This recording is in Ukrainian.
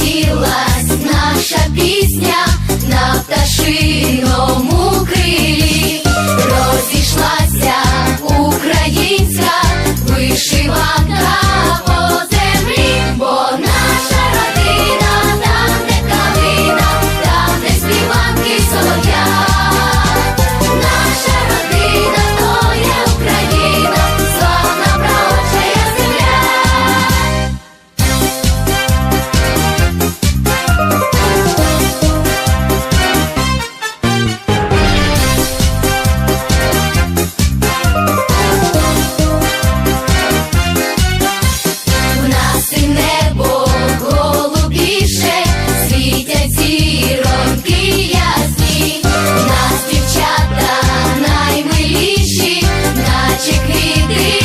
Зародилась наша пісня на пташиному крилі, розійшлася українська вишиванка. зіроньки ясні, нас дівчата наймиліші, наче квіти.